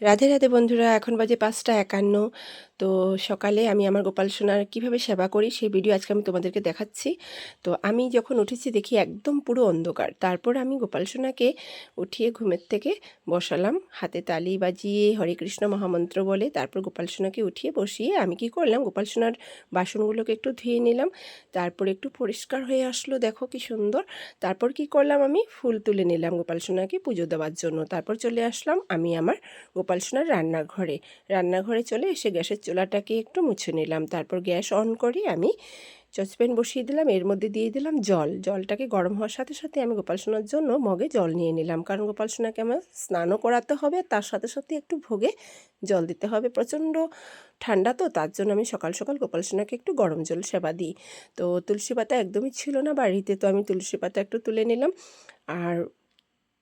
রাধে রাধে বন্ধুরা, এখন বাজে পাঁচটা একান্ন। তো সকালে আমি আমার গোপাল সোনার কীভাবে সেবা করি সেই ভিডিও আজকে আমি তোমাদেরকে দেখাচ্ছি। তো আমি যখন উঠেছি দেখি একদম পুরো অন্ধকার। তারপর আমি গোপাল সোনাকে উঠিয়ে ঘুমের থেকে বসালাম। হাতে তালি বাজিয়ে হরে কৃষ্ণ মহামন্ত্র বলে তারপর গোপাল সোনাকে উঠিয়ে বসিয়ে আমি কি করলাম, গোপাল সোনার বাসনগুলোকে একটু ধুয়ে নিলাম। তারপর একটু পরিষ্কার হয়ে আসলো, দেখো কি সুন্দর। তারপর কি করলাম আমি? ফুল তুলে নিলাম গোপাল সোনাকে পুজো দেওয়ার জন্য। তারপর চলে আসলাম আমি আমার গোপাল সোনার রান্নাঘরে। রান্নাঘরে চলে এসে গ্যাসের চুলাটাকে একটু মুছে নিলাম। তারপর গ্যাস অন করে আমি সসপ্যান বসিয়ে দিলাম। এর মধ্যে দিয়ে দিলাম জল। জলটাকে গরম হওয়ার সাথে সাথে আমি গোপাল সোনার জন্য মগে জল নিয়ে নিলাম। কারণ গোপাল সোনাকে আমার স্নানও করাতে হবে। তার সাথে সাথে একটু ভোগে জল দিতে হবে। প্রচণ্ড ঠান্ডা তো, তার জন্য আমি সকাল সকাল গোপাল সোনাকে একটু গরম জল সেবা দিই। তো তুলসী পাতা একদমই ছিল না বাড়িতে। তো আমি তুলসী পাতা একটু তুলে নিলাম। আর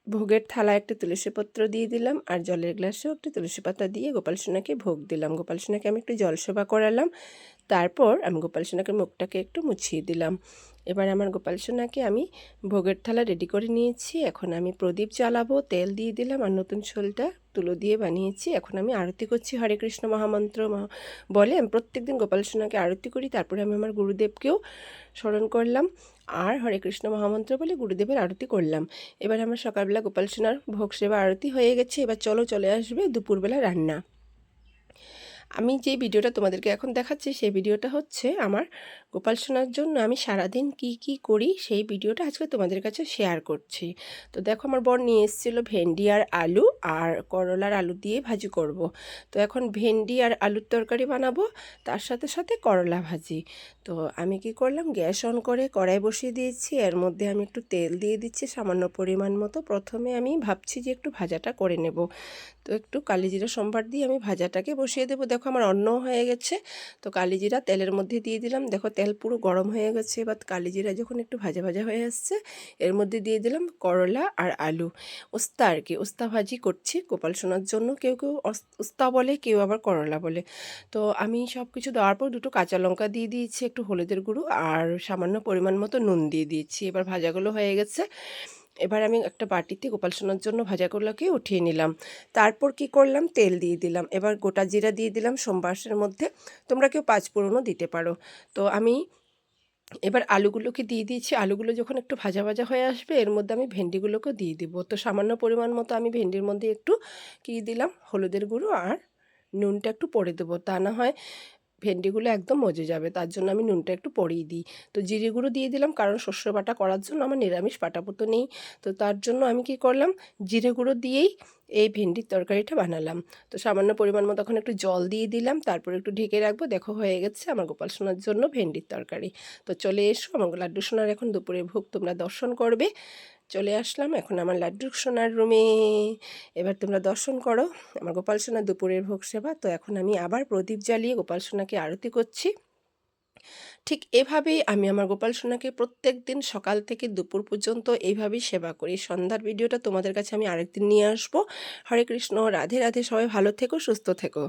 ভোগের থালা একটা তুলসী পত্র দিয়ে দিলাম আর জলের গ্লাসেও একটা তুলসী পাতা দিয়ে গোপাল সোনাকে ভোগ দিলাম। গোপাল সোনাকে আমি একটু জল সেবা করালাম। তারপর আমি গোপাল সোনাকে মুখটাকে একটু মুছিয়ে দিলাম। এবার আমার গোপাল সোনাকে আমি ভোগের থালা রেডি করে নিয়েছি। এখন আমি প্রদীপ জ্বালাবো, তেল দিয়ে দিলাম আর নতুন ছোলটা তুলো দিয়ে বানিয়েছি। এখন আমি আরতি করছি হরে কৃষ্ণ মহামন্ত্র বলে আমি প্রত্যেক দিন গোপাল সোনাকে আরতি করি, তারপরে আমি আমার গুরুদেবকেও স্মরণ করলাম। আর হরে কৃষ্ণ মহামন্ত্র বলে গুরুদেবের আরতি করলাম। এবার আমার সকালবেলা গোপাল সোনার ভোগ সেবা আরতি হয়ে গেছে। এবার চলো, চলে আসবে দুপুরবেলা রান্না। আমি যে ভিডিওটা তোমাদেরকে এখন দেখাচ্ছি, সেই ভিডিওটা হচ্ছে আমার গোপাল সোনার জন্য আমি সারাদিন কি কি করি, সেই ভিডিওটা আজকে তোমাদের কাছে শেয়ার করছি। তো দেখো আমার বর নিয়ে এসেছিল ভেন্ডি আর আলু আর করলার আলু দিয়ে ভাজি করব। তো এখন ভেন্ডি আর আলুর তরকারি বানাবো, তার সাথে সাথে করলা ভাজি। তো আমি কি করলাম, গ্যাস অন করে কড়াই বসিয়ে দিয়েছি, এর মধ্যে আমি একটু তেল দিয়ে দিচ্ছি সামান্য পরিমাণ মতো। প্রথমে আমি ভাবছি যে একটু ভাজাটা করে নেব। তো একটু কালিজিরা সম্বার দিয়ে আমি ভাজাটাকে বসিয়ে দেবো। দেখো আমার অন্ন হয়ে গেছে। তো কালিজিরা তেলের মধ্যে দিয়ে দিলাম। দেখো তেল পুরো গরম হয়ে গেছে। এবার কালিজিরা যখন একটু ভাজা ভাজা হয়ে আসছে, এর মধ্যে দিয়ে দিলাম করলা আর আলু। উস্তা আর কি, উস্তা ভাজি করছি গোপাল সোনার জন্য। কেউ কেউ উস্তা বলে, কেউ আবার করলা বলে। তো আমি সব কিছু দেওয়ার পর দুটো কাঁচা লঙ্কা দিয়ে দিয়েছি, একটু হলুদের গুঁড়ো আর সামান্য পরিমাণ মতো নুন দিয়ে দিয়েছি। এবার ভাজাগুলো হয়ে গেছে। এবার আমি একটা বাটিতে গোপাল সোনার জন্য ভাজাগুলোকে উঠিয়ে নিলাম। তারপর কি করলাম? তেল দিয়ে দিলাম। এবার গোটা জিরা দিয়ে দিলাম সোমবাসের মধ্যে। তোমরা কেউ পাঁচ পুরনো দিতে পারো। তো আমি এবার আলুগুলোকে দিয়ে দিয়েছি। আলুগুলো যখন একটু ভাজা ভাজা হয়ে আসবে, এর মধ্যে আমি ভেন্ডিগুলোকে দিয়ে দিব। তো সামান্য পরিমাণ মতো আমি ভেন্ডির মধ্যে একটু কী দিলাম? হলুদের গুঁড়ো আর নুনটা একটু পরে দেবো। তা না হয় ভেন্ডিগুলো একদম মজে যাবে। তার জন্য আমি নুনটা একটু পরেই দিই। তো জিরে গুঁড়ো দিয়ে দিলাম কারণ শস্য বাটা করার জন্য আমার নিরামিষ পাটাপুতো নেই। তো তার জন্য আমি কি করলাম, জিরে গুঁড়ো দিয়েই এই ভেন্ডির তরকারিটা বানালাম। তো সামান্য পরিমাণ মতো এখন একটু জল দিয়ে দিলাম, তারপর একটু ঢেকে রাখব। দেখো হয়ে গেছে আমার গোপাল সোনার জন্য ভেন্ডির তরকারি। তো চলে এসো আমার লাড্ডু সোনার এখন দুপুরে ভোগ, তোমরা দর্শন করবে। চলে আসলাম। এখন আমার লাড্ডু সোনার রুমে। এবার তোমরা দর্শন করো। আমার গোপাল সোনার দুপুরের ভোগ সেবা। তো এখন আমি আবার প্রদীপ জ্বালিয়ে গোপাল সোনাকে আরতি করছি। ঠিক এভাবেই আমি আমার গোপাল সোনাকে প্রত্যেক দিন সকাল থেকে দুপুর পর্যন্ত এইভাবেই সেবা করি। সন্ধ্যার ভিডিওটা তোমাদের কাছে আমি আরেকদিন নিয়ে আসব। হরে কৃষ্ণ, রাধে রাধে, সবাই ভালো থেকো, সুস্থ থেকো।